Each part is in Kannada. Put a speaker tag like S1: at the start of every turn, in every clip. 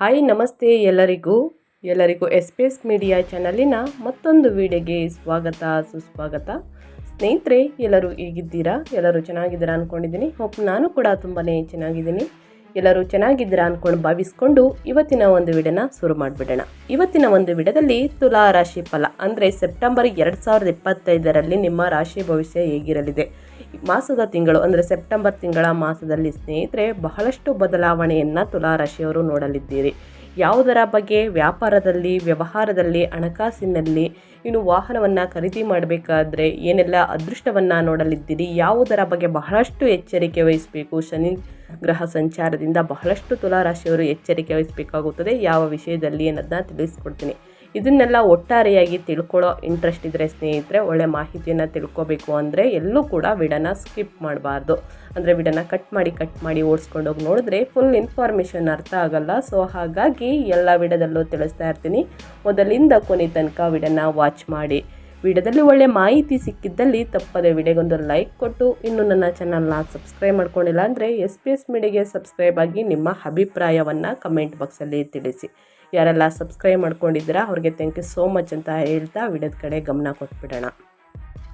S1: ಹಾಯ್, ನಮಸ್ತೆ ಎಲ್ಲರಿಗೂ. ಎಲ್ಲರಿಗೂ ಎಸ್ ಪಿ ಎಸ್ ಮೀಡಿಯಾ ಚಾನಲಿನ ಮತ್ತೊಂದು ವಿಡಿಯೋಗೆ ಸ್ವಾಗತ, ಸುಸ್ವಾಗತ. ಸ್ನೇಹಿತರೆ, ಎಲ್ಲರೂ ಹೇಗಿದ್ದೀರಾ? ಎಲ್ಲರೂ ಚೆನ್ನಾಗಿದ್ದೀರಾ ಅಂದ್ಕೊಂಡಿದ್ದೀನಿ ಹೋಪ್ ನಾನು ಕೂಡ ತುಂಬಾ ಚೆನ್ನಾಗಿದ್ದೀನಿ. ಎಲ್ಲರೂ ಚೆನ್ನಾಗಿದ್ದೀರಾ ಅಂದ್ಕೊಂಡು ಭಾವಿಸ್ಕೊಂಡು ಇವತ್ತಿನ ಒಂದು ವಿಡಿಯೋನ ಶುರು ಮಾಡಿಬಿಡೋಣ. ಇವತ್ತಿನ ಒಂದು ವಿಡಿಯೋದಲ್ಲಿ ತುಲಾ ರಾಶಿ ಫಲ, ಅಂದರೆ ಸೆಪ್ಟೆಂಬರ್ ಎರಡು ಸಾವಿರದ ಇಪ್ಪತ್ತೈದರಲ್ಲಿ ನಿಮ್ಮ ರಾಶಿ ಭವಿಷ್ಯ ಹೇಗಿರಲಿದೆ? ಮಾಸದ ತಿಂಗಳು, ಅಂದರೆ ಸೆಪ್ಟೆಂಬರ್ ತಿಂಗಳ ಮಾಸದಲ್ಲಿ ಸ್ನೇಹಿತರೆ, ಬಹಳಷ್ಟು ಬದಲಾವಣೆಯನ್ನು ತುಲಾರಾಶಿಯವರು ನೋಡಲಿದ್ದೀರಿ. ಯಾವುದರ ಬಗ್ಗೆ? ವ್ಯಾಪಾರದಲ್ಲಿ, ವ್ಯವಹಾರದಲ್ಲಿ, ಹಣಕಾಸಿನಲ್ಲಿ ಇನ್ನು ವಾಹನವನ್ನು ಖರೀದಿ ಮಾಡಬೇಕಾದ್ರೆ ಏನೆಲ್ಲ ಅದೃಷ್ಟವನ್ನು ನೋಡಲಿದ್ದೀರಿ? ಯಾವುದರ ಬಗ್ಗೆ ಬಹಳಷ್ಟು ಎಚ್ಚರಿಕೆ ವಹಿಸಬೇಕು? ಶನಿ ಗ್ರಹ ಸಂಚಾರದಿಂದ ಬಹಳಷ್ಟು ತುಲಾರಾಶಿಯವರು ಎಚ್ಚರಿಕೆ ವಹಿಸಬೇಕಾಗುತ್ತದೆ. ಯಾವ ವಿಷಯದಲ್ಲಿ ಅನ್ನೋದನ್ನ ತಿಳಿಸ್ಕೊಡ್ತೀನಿ. ಇದನ್ನೆಲ್ಲ ಒಟ್ಟಾರೆಯಾಗಿ ತಿಳ್ಕೊಳ್ಳೋ ಇಂಟ್ರೆಸ್ಟ್ ಇದ್ದರೆ ಸ್ನೇಹಿತರೆ, ಒಳ್ಳೆ ಮಾಹಿತಿಯನ್ನು ತಿಳ್ಕೊಬೇಕು ಅಂದರೆ ಎಲ್ಲೂ ಕೂಡ ವಿಡನ ಸ್ಕಿಪ್ ಮಾಡಬಾರ್ದು. ಅಂದರೆ ವಿಡನ ಕಟ್ ಮಾಡಿ ಕಟ್ ಮಾಡಿ ಓಡಿಸ್ಕೊಂಡೋಗಿ ನೋಡಿದ್ರೆ ಫುಲ್ ಇನ್ಫಾರ್ಮೇಷನ್ ಅರ್ಥ ಆಗಲ್ಲ. ಸೊ ಹಾಗಾಗಿ ಎಲ್ಲ ವಿಡದಲ್ಲೂ ತಿಳಿಸ್ತಾ ಇರ್ತೀನಿ. ಮೊದಲಿಂದ ಕೊನೆ ತನಕ ವಿಡನ ವಾಚ್ ಮಾಡಿ. ವಿಡಿಯೋದಲ್ಲಿ ಒಳ್ಳೆ ಮಾಹಿತಿ ಸಿಕ್ಕಿದ್ದಲ್ಲಿ ತಪ್ಪದೆ ವಿಡಿಯೋಗೊಂದು ಲೈಕ್ ಕೊಟ್ಟು, ಇನ್ನು ನನ್ನ ಚಾನಲ್ನ ಸಬ್ಸ್ಕ್ರೈಬ್ ಮಾಡ್ಕೊಂಡಿಲ್ಲ ಅಂದರೆ ಎಸ್ ಪಿ ಎಸ್ ಮೀಡಿಯಾಗೆ ಸಬ್ಸ್ಕ್ರೈಬ್ ಆಗಿ ನಿಮ್ಮ ಅಭಿಪ್ರಾಯವನ್ನು ಕಮೆಂಟ್ ಬಾಕ್ಸಲ್ಲಿ ತಿಳಿಸಿ. ಯಾರೆಲ್ಲ ಸಬ್ಸ್ಕ್ರೈಬ್ ಮಾಡ್ಕೊಂಡಿದ್ದೀರಾ ಅವ್ರಿಗೆ ಥ್ಯಾಂಕ್ ಯು ಸೋ ಮಚ್ ಅಂತ ಹೇಳ್ತಾ ವಿಡಿಯೋದ ಕಡೆ ಗಮನ ಕೊಟ್ಬಿಡೋಣ.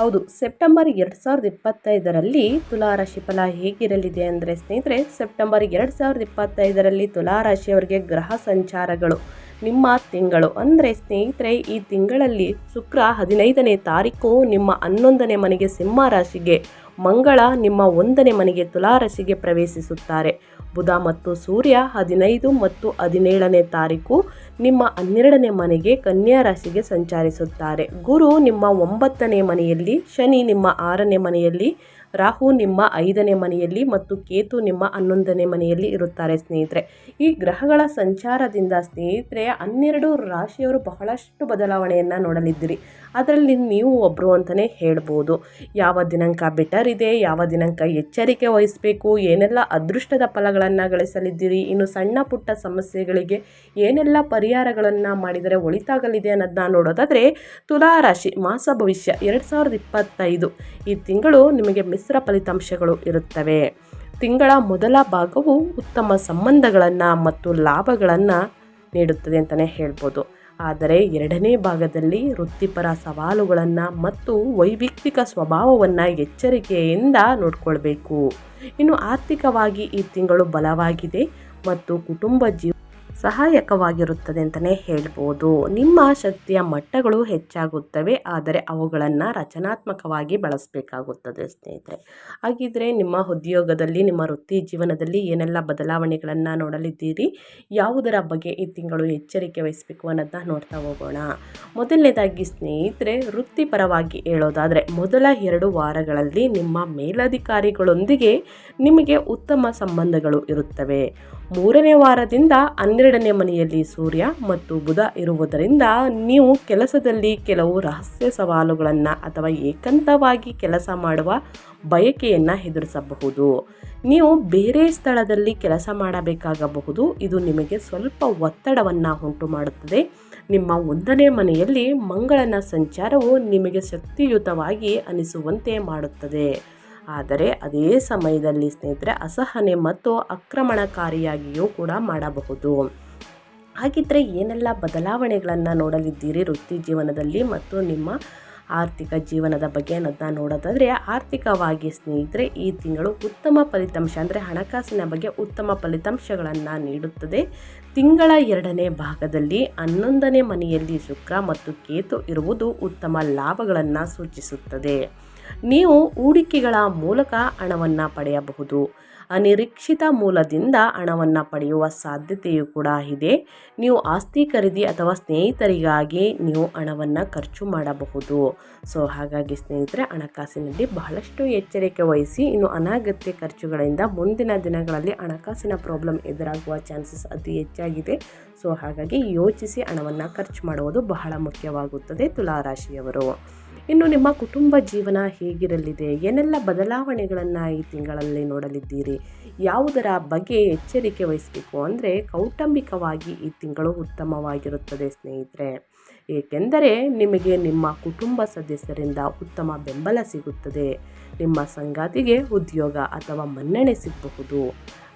S1: ಹೌದು, ಸೆಪ್ಟೆಂಬರ್ ಎರಡು ಸಾವಿರದ ಇಪ್ಪತ್ತೈದರಲ್ಲಿ ತುಲಾ ರಾಶಿ ಫಲ ಹೇಗಿರಲಿದೆ ಅಂದರೆ ಸ್ನೇಹಿತರೆ, ಸೆಪ್ಟೆಂಬರ್ ಎರಡು ಸಾವಿರದ ಇಪ್ಪತ್ತೈದರಲ್ಲಿ ತುಲಾ ರಾಶಿಯವರಿಗೆ ಗ್ರಹ ಸಂಚಾರಗಳು. ನಿಮ್ಮ ತಿಂಗಳು. ಅಂದರೆ ಸ್ನೇಹಿತರೆ, ಈ ತಿಂಗಳಲ್ಲಿ ಶುಕ್ರ ಹದಿನೈದನೇ ತಾರೀಕು ನಿಮ್ಮ ಹನ್ನೊಂದನೇ ಮನೆಗೆ ಸಿಂಹ ರಾಶಿಗೆ, ಮಂಗಳ ನಿಮ್ಮ ಒಂದನೇ ಮನೆಗೆ ತುಲಾರಾಶಿಗೆ ಪ್ರವೇಶಿಸುತ್ತಾರೆ. ಬುಧ ಮತ್ತು ಸೂರ್ಯ ಹದಿನೈದು ಮತ್ತು ಹದಿನೇಳನೇ ತಾರೀಕು ನಿಮ್ಮ ಹನ್ನೆರಡನೇ ಮನೆಗೆ ಕನ್ಯಾ ರಾಶಿಗೆ ಸಂಚರಿಸುತ್ತಾರೆ. ಗುರು ನಿಮ್ಮ ಒಂಬತ್ತನೇ ಮನೆಯಲ್ಲಿ, ಶನಿ ನಿಮ್ಮ ಆರನೇ ಮನೆಯಲ್ಲಿ ರಾಹು ನಿಮ್ಮ ಐದನೇ ಮನೆಯಲ್ಲಿ ಮತ್ತು ಕೇತು ನಿಮ್ಮ ಹನ್ನೊಂದನೇ ಮನೆಯಲ್ಲಿ ಇರುತ್ತಾರೆ ಸ್ನೇಹಿತರೆ. ಈ ಗ್ರಹಗಳ ಸಂಚಾರದಿಂದ ಸ್ನೇಹಿತರೆ, ಹನ್ನೆರಡು ರಾಶಿಯವರು ಬಹಳಷ್ಟು ಬದಲಾವಣೆಯನ್ನು ನೋಡಲಿದ್ದೀರಿ. ಅದರಲ್ಲಿ ನೀವು ಒಬ್ಬರು ಅಂತಲೇ ಹೇಳ್ಬೋದು. ಯಾವ ದಿನಾಂಕ ಬೆಟರ್ ಇದೆ, ಯಾವ ದಿನಾಂಕ ಎಚ್ಚರಿಕೆ ವಹಿಸಬೇಕು, ಏನೆಲ್ಲ ಅದೃಷ್ಟದ ಫಲಗಳನ್ನು ಗಳಿಸಲಿದ್ದೀರಿ, ಇನ್ನು ಸಣ್ಣ ಪುಟ್ಟ ಸಮಸ್ಯೆಗಳಿಗೆ ಏನೆಲ್ಲ ಪರಿಹಾರಗಳನ್ನು ಮಾಡಿದರೆ ಒಳಿತಾಗಲಿದೆ ಅನ್ನೋದನ್ನ ನೋಡೋದಾದರೆ ತುಲಾ ರಾಶಿ ಮಾಸ ಭವಿಷ್ಯ ಎರಡು ಸಾವಿರದ ಇಪ್ಪತ್ತೈದು. ಈ ತಿಂಗಳು ನಿಮಗೆ ಮಿಶ್ರ ಫಲಿತಾಂಶಗಳು ಇರುತ್ತವೆ. ತಿಂಗಳ ಮೊದಲ ಭಾಗವು ಉತ್ತಮ ಸಂಬಂಧಗಳನ್ನು ಮತ್ತು ಲಾಭಗಳನ್ನು ನೀಡುತ್ತದೆ ಅಂತಲೇ ಹೇಳ್ಬೋದು. ಆದರೆ ಎರಡನೇ ಭಾಗದಲ್ಲಿ ವೃತ್ತಿಪರ ಸವಾಲುಗಳನ್ನು ಮತ್ತು ವೈವಿಕ್ತಿಕ ಸ್ವಭಾವವನ್ನು ಎಚ್ಚರಿಕೆಯಿಂದ ನೋಡಿಕೊಳ್ಬೇಕು. ಇನ್ನು ಆರ್ಥಿಕವಾಗಿ ಈ ತಿಂಗಳು ಬಲವಾಗಿದೆ ಮತ್ತು ಕುಟುಂಬ ಜೀವ ಸಹಾಯಕವಾಗಿರುತ್ತದೆ ಅಂತಲೇ ಹೇಳ್ಬೋದು. ನಿಮ್ಮ ಶಕ್ತಿಯ ಮಟ್ಟಗಳು ಹೆಚ್ಚಾಗುತ್ತವೆ, ಆದರೆ ಅವುಗಳನ್ನು ರಚನಾತ್ಮಕವಾಗಿ ಬಳಸಬೇಕಾಗುತ್ತದೆ ಸ್ನೇಹಿತರೆ. ಹಾಗಿದ್ರೆ ನಿಮ್ಮ ಉದ್ಯೋಗದಲ್ಲಿ, ನಿಮ್ಮ ವೃತ್ತಿ ಜೀವನದಲ್ಲಿ ಏನೆಲ್ಲ ಬದಲಾವಣೆಗಳನ್ನು ನೋಡಲಿದ್ದೀರಿ? ಯಾವುದರ ಬಗ್ಗೆ ಈ ತಿಂಗಳು ಎಚ್ಚರಿಕೆ ವಹಿಸಬೇಕು ಅನ್ನೋದನ್ನ ನೋಡ್ತಾ ಹೋಗೋಣ. ಮೊದಲನೇದಾಗಿ ಸ್ನೇಹಿತರೆ, ವೃತ್ತಿಪರವಾಗಿ ಹೇಳೋದಾದರೆ ಮೊದಲ ಎರಡು ವಾರಗಳಲ್ಲಿ ನಿಮ್ಮ ಮೇಲಧಿಕಾರಿಗಳೊಂದಿಗೆ ನಿಮಗೆ ಉತ್ತಮ ಸಂಬಂಧಗಳು ಇರುತ್ತವೆ. ಮೂರನೇ ವಾರದಿಂದ ಹನ್ನೆರಡನೇ ಮನೆಯಲ್ಲಿ ಸೂರ್ಯ ಮತ್ತು ಬುಧ ಇರುವುದರಿಂದ ನೀವು ಕೆಲಸದಲ್ಲಿ ಕೆಲವು ರಹಸ್ಯ ಸವಾಲುಗಳನ್ನು ಅಥವಾ ಏಕಾಂತವಾಗಿ ಕೆಲಸ ಮಾಡುವ ಬಯಕೆಯನ್ನು ಎದುರಿಸಬಹುದು. ನೀವು ಬೇರೆ ಸ್ಥಳದಲ್ಲಿ ಕೆಲಸ ಮಾಡಬೇಕಾಗಬಹುದು. ಇದು ನಿಮಗೆ ಸ್ವಲ್ಪ ಒತ್ತಡವನ್ನು ಉಂಟು ಮಾಡುತ್ತದೆ. ನಿಮ್ಮ ಒಂದನೇ ಮನೆಯಲ್ಲಿ ಮಂಗಳನ ಸಂಚಾರವು ನಿಮಗೆ ಶಕ್ತಿಯುತವಾಗಿ ಅನಿಸುವಂತೆ ಮಾಡುತ್ತದೆ. ಆದರೆ ಅದೇ ಸಮಯದಲ್ಲಿ ಸ್ನೇಹಿತರೆ ಅಸಹನೆ ಮತ್ತು ಆಕ್ರಮಣಕಾರಿಯಾಗಿಯೂ ಕೂಡ ಮಾಡಬಹುದು. ಹಾಗಿದ್ದರೆ ಏನೆಲ್ಲ ಬದಲಾವಣೆಗಳನ್ನು ನೋಡಲಿದ್ದೀರಿ ವೃತ್ತಿ ಜೀವನದಲ್ಲಿ ಮತ್ತು ನಿಮ್ಮ ಆರ್ಥಿಕ ಜೀವನದ ಬಗ್ಗೆ ಅನ್ನೋದನ್ನ ನೋಡೋದಾದರೆ ಆರ್ಥಿಕವಾಗಿ ಸ್ನೇಹಿತರೆ ಈ ತಿಂಗಳು ಉತ್ತಮ ಫಲಿತಾಂಶ ಅಂದರೆ ಹಣಕಾಸಿನ ಬಗ್ಗೆ ಉತ್ತಮ ಫಲಿತಾಂಶಗಳನ್ನು ನೀಡುತ್ತದೆ. ತಿಂಗಳ ಎರಡನೇ ಭಾಗದಲ್ಲಿ ಹನ್ನೊಂದನೇ ಮನೆಯಲ್ಲಿ ಶುಕ್ರ ಮತ್ತು ಕೇತು ಇರುವುದು ಉತ್ತಮ ಲಾಭಗಳನ್ನು ಸೂಚಿಸುತ್ತದೆ. ನೀವು ಹೂಡಿಕೆಗಳ ಮೂಲಕ ಹಣವನ್ನು ಪಡೆಯಬಹುದು. ಅನಿರೀಕ್ಷಿತ ಮೂಲದಿಂದ ಹಣವನ್ನು ಪಡೆಯುವ ಸಾಧ್ಯತೆಯೂ ಕೂಡ ಇದೆ. ನೀವು ಆಸ್ತಿ ಖರೀದಿ ಅಥವಾ ಸ್ನೇಹಿತರಿಗಾಗಿ ನೀವು ಹಣವನ್ನು ಖರ್ಚು ಮಾಡಬಹುದು. ಸೊ, ಹಾಗಾಗಿ ಸ್ನೇಹಿತರೆ, ಹಣಕಾಸಿನಲ್ಲಿ ಬಹಳಷ್ಟು ಎಚ್ಚರಿಕೆ ವಹಿಸಿ, ಇನ್ನು ಅನಗತ್ಯ ಖರ್ಚುಗಳಿಂದ ಮುಂದಿನ ದಿನಗಳಲ್ಲಿ ಹಣಕಾಸಿನ ಪ್ರಾಬ್ಲಮ್ ಎದುರಾಗುವ ಚಾನ್ಸಸ್ ಅತಿ ಹೆಚ್ಚಾಗಿದೆ. ಸೊ, ಹಾಗಾಗಿ ಯೋಚಿಸಿ ಹಣವನ್ನು ಖರ್ಚು ಮಾಡುವುದು ಬಹಳ ಮುಖ್ಯವಾಗುತ್ತದೆ. ತುಲಾರಾಶಿಯವರು. ಇನ್ನು ನಿಮ್ಮ ಕುಟುಂಬ ಜೀವನ ಹೇಗಿರಲಿದೆ? ಏನೆಲ್ಲ ಬದಲಾವಣೆಗಳನ್ನು ಈ ತಿಂಗಳಲ್ಲಿ ನೋಡಲಿದ್ದೀರಿ? ಯಾವುದರ ಬಗ್ಗೆ ಎಚ್ಚರಿಕೆ ವಹಿಸಬೇಕು ಅಂದರೆ ಕೌಟುಂಬಿಕವಾಗಿ ಈ ತಿಂಗಳು ಉತ್ತಮವಾಗಿರುತ್ತದೆ ಸ್ನೇಹಿತರೆ. ಏಕೆಂದರೆ ನಿಮಗೆ ನಿಮ್ಮ ಕುಟುಂಬ ಸದಸ್ಯರಿಂದ ಉತ್ತಮ ಬೆಂಬಲ ಸಿಗುತ್ತದೆ. ನಿಮ್ಮ ಸಂಗಾತಿಗೆ ಉದ್ಯೋಗ ಅಥವಾ ಮನ್ನಣೆ ಸಿಗಬಹುದು.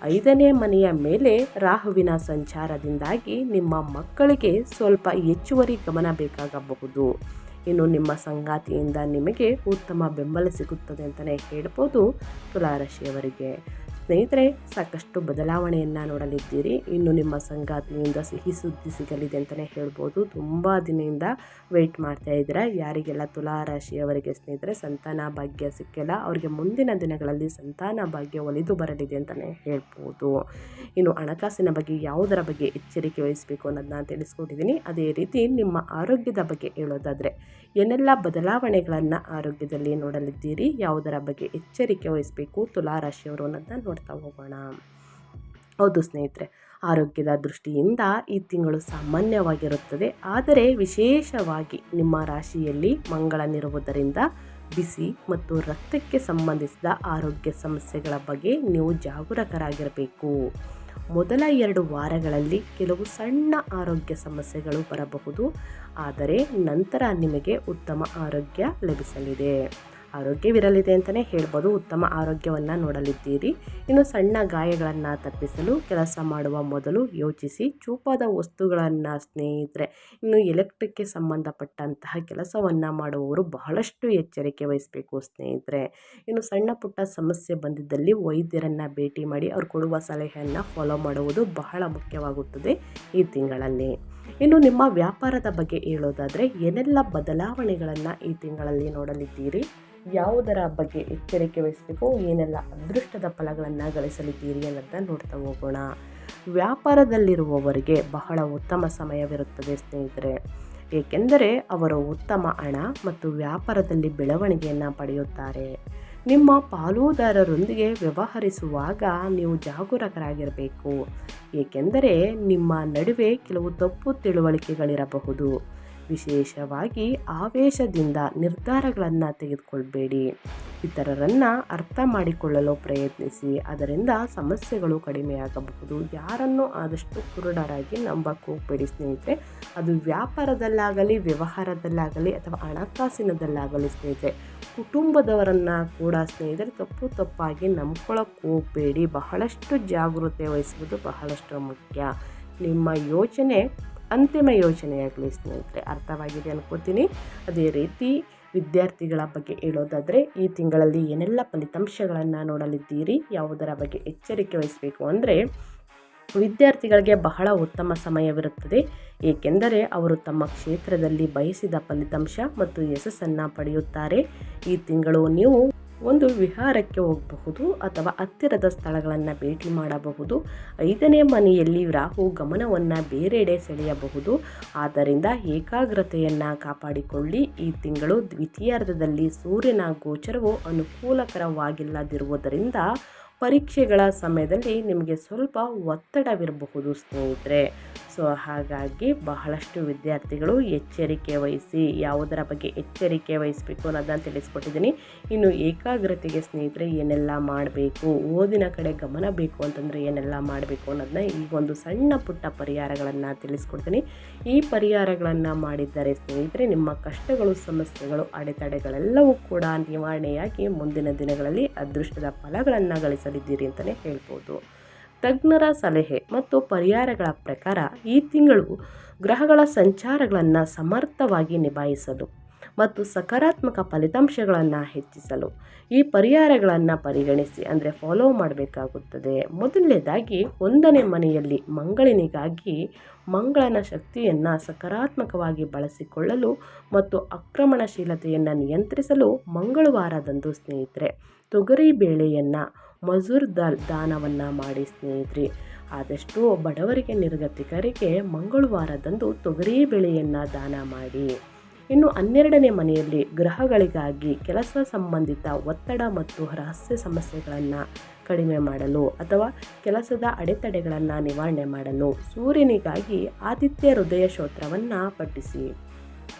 S1: ಐದನೇ ಮನೆಯ ಮೇಲೆ ರಾಹುವಿನ ಸಂಚಾರದಿಂದಾಗಿ ನಿಮ್ಮ ಮಕ್ಕಳಿಗೆ ಸ್ವಲ್ಪ ಹೆಚ್ಚುವರಿ ಗಮನ ಬೇಕಾಗಬಹುದು. ಇನ್ನು ನಿಮ್ಮ ಸಂಗಾತಿಯಿಂದ ನಿಮಗೆ ಉತ್ತಮ ಬೆಂಬಲ ಸಿಗುತ್ತದೆ ಅಂತಲೇ ಹೇಳ್ಬೋದು ತುಲಾರಾಶಿಯವರಿಗೆ. ಸ್ನೇಹಿತರೆ, ಸಾಕಷ್ಟು ಬದಲಾವಣೆಯನ್ನು ನೋಡಲಿದ್ದೀರಿ. ಇನ್ನು ನಿಮ್ಮ ಸಂಗಾತಿಯಿಂದ ಸಿಹಿ ಸುದ್ದಿ ಸಿಗಲಿದೆ ಅಂತಲೇ ಹೇಳ್ಬೋದು. ತುಂಬ ದಿನದಿಂದ ವೆಯ್ಟ್ ಮಾಡ್ತಾ ಇದ್ದೀರಾ. ಯಾರಿಗೆಲ್ಲ ತುಲಾರಾಶಿಯವರಿಗೆ ಸ್ನೇಹಿತರೆ, ಸಂತಾನ ಭಾಗ್ಯ ಸಿಕ್ಕಿಲ್ಲ, ಅವರಿಗೆ ಮುಂದಿನ ದಿನಗಳಲ್ಲಿ ಸಂತಾನ ಭಾಗ್ಯ ಒಲಿದು ಬರಲಿದೆ ಅಂತಲೇ ಹೇಳ್ಬೋದು. ಇನ್ನು ಹಣಕಾಸಿನ ಬಗ್ಗೆ ಯಾವುದರ ಬಗ್ಗೆ ಎಚ್ಚರಿಕೆ ವಹಿಸಬೇಕು ಅನ್ನೋದನ್ನ ತಿಳಿಸ್ಕೊಟ್ಟಿದ್ದೀನಿ. ಅದೇ ರೀತಿ ನಿಮ್ಮ ಆರೋಗ್ಯದ ಬಗ್ಗೆ ಹೇಳೋದಾದರೆ, ಏನೆಲ್ಲ ಬದಲಾವಣೆಗಳನ್ನು ಆರೋಗ್ಯದಲ್ಲಿ ನೋಡಲಿದ್ದೀರಿ, ಯಾವುದರ ಬಗ್ಗೆ ಎಚ್ಚರಿಕೆ ವಹಿಸಬೇಕು ತುಲಾರಾಶಿಯವರು ಅನ್ನೋದನ್ನ ನೋಡ್ತಾ ಹೋಗೋಣ. ಹೌದು ಸ್ನೇಹಿತರೆ, ಆರೋಗ್ಯದ ದೃಷ್ಟಿಯಿಂದ ಈ ತಿಂಗಳು ಸಾಮಾನ್ಯವಾಗಿರುತ್ತದೆ. ಆದರೆ ವಿಶೇಷವಾಗಿ ನಿಮ್ಮ ರಾಶಿಯಲ್ಲಿ ಮಂಗಳನಿರುವುದರಿಂದ ಬಿಸಿ ಮತ್ತು ರಕ್ತಕ್ಕೆ ಸಂಬಂಧಿಸಿದ ಆರೋಗ್ಯ ಸಮಸ್ಯೆಗಳ ಬಗ್ಗೆ ನೀವು ಜಾಗರೂಕರಾಗಿರಬೇಕು. ಮೊದಲ ಎರಡು ವಾರಗಳಲ್ಲಿ ಕೆಲವು ಸಣ್ಣ ಆರೋಗ್ಯ ಸಮಸ್ಯೆಗಳು ಬರಬಹುದು. ಆದರೆ ನಂತರ ನಿಮಗೆ ಉತ್ತಮ ಆರೋಗ್ಯ ಲಭಿಸಲಿದೆ. ಆರೋಗ್ಯವಿರಲಿದೆ ಅಂತಲೇ ಹೇಳ್ಬೋದು. ಉತ್ತಮ ಆರೋಗ್ಯವನ್ನು ನೋಡಲಿದ್ದೀರಿ. ಇನ್ನು ಸಣ್ಣ ಗಾಯಗಳನ್ನು ತಪ್ಪಿಸಲು, ಕೆಲಸ ಮಾಡುವ ಮೊದಲು ಯೋಚಿಸಿ, ಚೂಪಾದ ವಸ್ತುಗಳನ್ನು ಸ್ನೇಹಿತರೆ, ಇನ್ನು ಎಲೆಕ್ಟ್ರಿಕ್ಗೆ ಸಂಬಂಧಪಟ್ಟಂತಹ ಕೆಲಸವನ್ನು ಮಾಡುವವರು ಬಹಳಷ್ಟು ಎಚ್ಚರಿಕೆ ವಹಿಸಬೇಕು ಸ್ನೇಹಿತರೆ. ಇನ್ನು ಸಣ್ಣ ಪುಟ್ಟ ಸಮಸ್ಯೆ ಬಂದಿದ್ದಲ್ಲಿ ವೈದ್ಯರನ್ನು ಭೇಟಿ ಮಾಡಿ ಅವ್ರು ಕೊಡುವ ಸಲಹೆಯನ್ನು ಫಾಲೋ ಮಾಡುವುದು ಬಹಳ ಮುಖ್ಯವಾಗುತ್ತದೆ ಈ ತಿಂಗಳಲ್ಲಿ. ಇನ್ನು ನಿಮ್ಮ ವ್ಯಾಪಾರದ ಬಗ್ಗೆ ಹೇಳೋದಾದರೆ, ಏನೆಲ್ಲ ಬದಲಾವಣೆಗಳನ್ನು ಈ ತಿಂಗಳಲ್ಲಿ ನೋಡಲಿದ್ದೀರಿ? ಯಾವುದರ ಬಗ್ಗೆ ಎಚ್ಚರಿಕೆ ವಹಿಸಬೇಕು? ಏನೆಲ್ಲ ಅದೃಷ್ಟದ ಫಲಗಳನ್ನು ಗಳಿಸಲಿದ್ದೀರಿ ಅನ್ನೋದನ್ನ ನೋಡ್ತಾ ಹೋಗೋಣ. ವ್ಯಾಪಾರದಲ್ಲಿರುವವರಿಗೆ ಬಹಳ ಉತ್ತಮ ಸಮಯವಿರುತ್ತದೆ ಸ್ನೇಹಿತರೆ. ಏಕೆಂದರೆ, ಅವರು ಉತ್ತಮ ಹಣ ಮತ್ತು ವ್ಯಾಪಾರದಲ್ಲಿ ಬೆಳವಣಿಗೆಯನ್ನು ಪಡೆಯುತ್ತಾರೆ. ನಿಮ್ಮ ಪಾಲುದಾರರೊಂದಿಗೆ ವ್ಯವಹರಿಸುವಾಗ ನೀವು ಜಾಗರೂಕರಾಗಿರಬೇಕು. ಏಕೆಂದರೆ ನಿಮ್ಮ ನಡುವೆ ಕೆಲವು ತಪ್ಪು ತಿಳುವಳಿಕೆಗಳಿರಬಹುದು. ವಿಶೇಷವಾಗಿ ಆವೇಶದಿಂದ ನಿರ್ಧಾರಗಳನ್ನು ತೆಗೆದುಕೊಳ್ಬೇಡಿ. ಇತರರನ್ನು ಅರ್ಥ ಮಾಡಿಕೊಳ್ಳಲು ಪ್ರಯತ್ನಿಸಿ. ಅದರಿಂದ ಸಮಸ್ಯೆಗಳು ಕಡಿಮೆಯಾಗಬಹುದು. ಯಾರನ್ನು ಆದಷ್ಟು ಕುರುಡರಾಗಿ ನಂಬಕ್ಕೆ ಸ್ನೇಹಿತರೆ. ಅದು ವ್ಯಾಪಾರದಲ್ಲಾಗಲಿ, ವ್ಯವಹಾರದಲ್ಲಾಗಲಿ ಅಥವಾ ಹಣಕಾಸಿನದಲ್ಲಾಗಲಿ ಸ್ನೇಹಿತರೆ. ಕುಟುಂಬದವರನ್ನು ಕೂಡ ಸ್ನೇಹಿತರೆ ತಪ್ಪು ತಪ್ಪಾಗಿ ನಂಬ್ಕೊಳ್ಳೋಕೆ ಹೋಗಬೇಡಿ ಬಹಳಷ್ಟು ಜಾಗೃತೆ ವಹಿಸುವುದು ಬಹಳಷ್ಟು ಮುಖ್ಯ. ನಿಮ್ಮ ಯೋಚನೆ ಅಂತಿಮ ಯೋಚನೆಯಾಗಲಿ ಸ್ನೇಹಿತರೆ, ಅರ್ಥವಾಗಿದೆ ಅನ್ಕೋತೀನಿ. ಅದೇ ರೀತಿ ವಿದ್ಯಾರ್ಥಿಗಳ ಬಗ್ಗೆ ಹೇಳೋದಾದರೆ, ಈ ತಿಂಗಳಲ್ಲಿ ಏನೆಲ್ಲ ಫಲಿತಾಂಶಗಳನ್ನು ನೋಡಲಿದ್ದೀರಿ, ಯಾವುದರ ಬಗ್ಗೆ ಎಚ್ಚರಿಕೆ ವಹಿಸಬೇಕು ಅಂದರೆ, ವಿದ್ಯಾರ್ಥಿಗಳಿಗೆ ಬಹಳ ಉತ್ತಮ ಸಮಯವಿರುತ್ತದೆ. ಏಕೆಂದರೆ ಅವರು ತಮ್ಮ ಕ್ಷೇತ್ರದಲ್ಲಿ ಬಯಸಿದ ಫಲಿತಾಂಶ ಮತ್ತು ಯಶಸ್ಸನ್ನು ಪಡೆಯುತ್ತಾರೆ. ಈ ತಿಂಗಳು ನೀವು ಒಂದು ವಿಹಾರಕ್ಕೆ ಹೋಗಬಹುದು ಅಥವಾ ಹತ್ತಿರದ ಸ್ಥಳಗಳನ್ನು ಭೇಟಿ ಮಾಡಬಹುದು. ಐದನೇ ಮನೆಯಲ್ಲಿ ರಾಹು ಗಮನವನ್ನು ಬೇರೆಡೆ ಸೆಳೆಯಬಹುದು. ಆದ್ದರಿಂದ ಏಕಾಗ್ರತೆಯನ್ನು ಕಾಪಾಡಿಕೊಳ್ಳಿ. ಈ ತಿಂಗಳು ದ್ವಿತೀಯಾರ್ಧದಲ್ಲಿ ಸೂರ್ಯನ ಗೋಚರವು ಅನುಕೂಲಕರವಾಗಿಲ್ಲದಿರುವುದರಿಂದ ಪರೀಕ್ಷೆಗಳ ಸಮಯದಲ್ಲಿ ನಿಮಗೆ ಸ್ವಲ್ಪ ಒತ್ತಡವಿರಬಹುದು ಸ್ನೇಹಿತರೆ. ಸೊ, ಹಾಗಾಗಿ ಬಹಳಷ್ಟು ವಿದ್ಯಾರ್ಥಿಗಳು ಎಚ್ಚರಿಕೆ ವಹಿಸಿ, ಯಾವುದರ ಬಗ್ಗೆ ಎಚ್ಚರಿಕೆ ವಹಿಸಬೇಕು ಅನ್ನೋದನ್ನು ತಿಳಿಸ್ಕೊಟ್ಟಿದ್ದೀನಿ. ಇನ್ನು ಏಕಾಗ್ರತೆಗೆ ಸ್ನೇಹಿತರೆ ಏನೆಲ್ಲ ಮಾಡಬೇಕು, ಓದಿನ ಕಡೆ ಗಮನ ಬೇಕು ಅಂತಂದರೆ ಏನೆಲ್ಲ ಮಾಡಬೇಕು ಅನ್ನೋದನ್ನ ಈ ಒಂದು ಸಣ್ಣ ಪುಟ್ಟ ಪರಿಹಾರಗಳನ್ನು ತಿಳಿಸ್ಕೊಡ್ತೀನಿ. ಈ ಪರಿಹಾರಗಳನ್ನು ಮಾಡಿದ್ದಾರೆ ಸ್ನೇಹಿತರೆ ನಿಮ್ಮ ಕಷ್ಟಗಳು, ಸಮಸ್ಯೆಗಳು, ಅಡೆತಡೆಗಳೆಲ್ಲವೂ ಕೂಡ ನಿವಾರಣೆಯಾಗಿ ಮುಂದಿನ ದಿನಗಳಲ್ಲಿ ಅದೃಷ್ಟದ ಫಲಗಳನ್ನು ಗಳಿಸಲಿದ್ದೀರಿ ಅಂತಲೇ ಹೇಳ್ಬೋದು. ತಜ್ಞರ ಸಲಹೆ ಮತ್ತು ಪರಿಹಾರಗಳ ಪ್ರಕಾರ ಈ ತಿಂಗಳು ಗ್ರಹಗಳ ಸಂಚಾರಗಳನ್ನು ಸಮರ್ಥವಾಗಿ ನಿಭಾಯಿಸಲು ಮತ್ತು ಸಕಾರಾತ್ಮಕ ಫಲಿತಾಂಶಗಳನ್ನು ಹೆಚ್ಚಿಸಲು. ಈ ಪರಿಹಾರಗಳನ್ನು ಪರಿಗಣಿಸಿ, ಅಂದರೆ ಫಾಲೋ ಮಾಡಬೇಕಾಗುತ್ತದೆ. ಮೊದಲನೇದಾಗಿ, ಒಂದನೇ ಮನೆಯಲ್ಲಿ ಮಂಗಳಿನಿಗಾಗಿ ಮಂಗಳನ ಶಕ್ತಿಯನ್ನು ಸಕಾರಾತ್ಮಕವಾಗಿ ಬಳಸಿಕೊಳ್ಳಲು ಮತ್ತು ಆಕ್ರಮಣಶೀಲತೆಯನ್ನು ನಿಯಂತ್ರಿಸಲು ಮಂಗಳವಾರದಂದು ಸ್ನೇಹಿತರೆ, ತೊಗರಿ ಬೇಳೆಯನ್ನು ಮಜೂರ್ ದಾಲ್ ದಾನವನ್ನು ಮಾಡಿ ಸ್ನೇಹಿತರೆ. ಆದಷ್ಟು ಬಡವರಿಗೆ ನಿರ್ಗತಿಕರಿಗೆ ಮಂಗಳವಾರದಂದು ತೊಗರಿ ಬೇಳೆಯನ್ನು ದಾನ ಮಾಡಿ. ಇನ್ನು ಹನ್ನೆರಡನೇ ಮನೆಯಲ್ಲಿ ಗ್ರಹಗಳಿಗಾಗಿ ಕೆಲಸ ಸಂಬಂಧಿತ ಒತ್ತಡ ಮತ್ತು ರಹಸ್ಯ ಸಮಸ್ಯೆಗಳನ್ನು ಕಡಿಮೆ ಮಾಡಲು ಅಥವಾ ಕೆಲಸದ ಅಡೆತಡೆಗಳನ್ನು ನಿವಾರಣೆ ಮಾಡಲು ಸೂರ್ಯನಿಗಾಗಿ ಆದಿತ್ಯ ಹೃದಯ ಶೋತ್ರವನ್ನು ಪಠಿಸಿ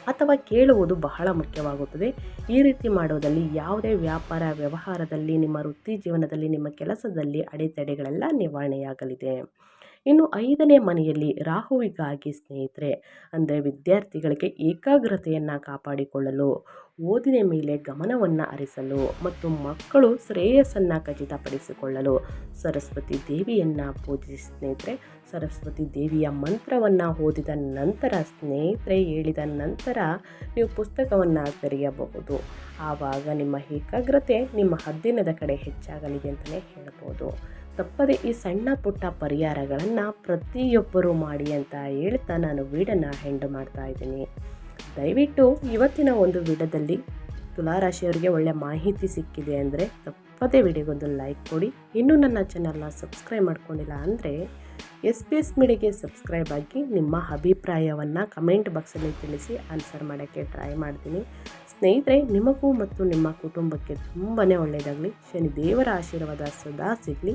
S1: ಅಥವಾ ಕೇಳುವುದು ಬಹಳ ಮುಖ್ಯವಾಗುತ್ತದೆ. ಈ ರೀತಿ ಮಾಡೋದಲ್ಲಿ ಯಾವುದೇ ವ್ಯಾಪಾರ ವ್ಯವಹಾರದಲ್ಲಿ ನಿಮ್ಮ ವೃತ್ತಿ ಜೀವನದಲ್ಲಿ ನಿಮ್ಮ ಕೆಲಸದಲ್ಲಿ ಅಡೆತಡೆಗಳೆಲ್ಲ ನಿವಾರಣೆಯಾಗಲಿದೆ. ಇನ್ನು ಐದನೇ ಮನೆಯಲ್ಲಿ ರಾಹುವಿಗಾಗಿ ಸ್ನೇಹಿತರೆ, ಅಂದರೆ ವಿದ್ಯಾರ್ಥಿಗಳಿಗೆ ಏಕಾಗ್ರತೆಯನ್ನು ಕಾಪಾಡಿಕೊಳ್ಳಲು, ಓದಿನ ಮೇಲೆ ಗಮನವನ್ನು ಅರಿಸಲು ಮತ್ತು ಮಕ್ಕಳು ಶ್ರೇಯಸ್ಸನ್ನು ಖಚಿತಪಡಿಸಿಕೊಳ್ಳಲು ಸರಸ್ವತಿ ದೇವಿಯನ್ನು ಪೂಜಿಸಿ ಸ್ನೇಹಿತರೆ, ಸರಸ್ವತಿ ದೇವಿಯ ಮಂತ್ರವನ್ನು ಓದಿದ ನಂತರ, ಸ್ನೇಹಿತರೆ ಹೇಳಿದ ನಂತರ ನೀವು ಪುಸ್ತಕವನ್ನು ತೆರೆಯಬಹುದು. ಆವಾಗ ನಿಮ್ಮ ಏಕಾಗ್ರತೆ ನಿಮ್ಮ ಹದ್ದಿನದ ಕಡೆ ಹೆಚ್ಚಾಗಲಿದೆ ಅಂತಲೇ ಹೇಳ್ಬೋದು. ತಪ್ಪದೆ ಈ ಸಣ್ಣ ಪುಟ್ಟ ಪರಿಹಾರಗಳನ್ನು ಪ್ರತಿಯೊಬ್ಬರೂ ಮಾಡಿ ಅಂತ ಹೇಳ್ತಾ ನಾನು ವೀಡನ್ನು ಹೆಂಡು ಮಾಡ್ತಾ ಇದ್ದೀನಿ. ದಯವಿಟ್ಟು ಇವತ್ತಿನ ಒಂದು ವಿಡದಲ್ಲಿ ತುಲಾರಾಶಿಯವರಿಗೆ ಒಳ್ಳೆ ಮಾಹಿತಿ ಸಿಕ್ಕಿದೆ ಅಂದರೆ ತಪ್ಪದೇ ವಿಡಿಯೋಗೊಂದು ಲೈಕ್ ಕೊಡಿ. ಇನ್ನೂ ನನ್ನ ಚಾನಲ್ನ ಸಬ್ಸ್ಕ್ರೈಬ್ ಮಾಡ್ಕೊಂಡಿಲ್ಲ ಅಂದರೆ ಎಸ್ ಪಿ ಎಸ್ ಮೀಡಿಯಾಗೆ ಸಬ್ಸ್ಕ್ರೈಬ್ ಆಗಿ ನಿಮ್ಮ ಅಭಿಪ್ರಾಯವನ್ನು ಕಮೆಂಟ್ ಬಾಕ್ಸಲ್ಲಿ ತಿಳಿಸಿ ಆನ್ಸರ್ ಮಾಡೋಕ್ಕೆ ಟ್ರೈ ಮಾಡ್ತೀನಿ. ಸ್ನೇಹಿತರೆ, ನಿಮಗೂ ಮತ್ತು ನಿಮ್ಮ ಕುಟುಂಬಕ್ಕೆ ತುಂಬಾ ಒಳ್ಳೆಯದಾಗಲಿ. ಶನಿ ದೇವರ ಆಶೀರ್ವಾದ ಸದಾ ಸಿಗಲಿ.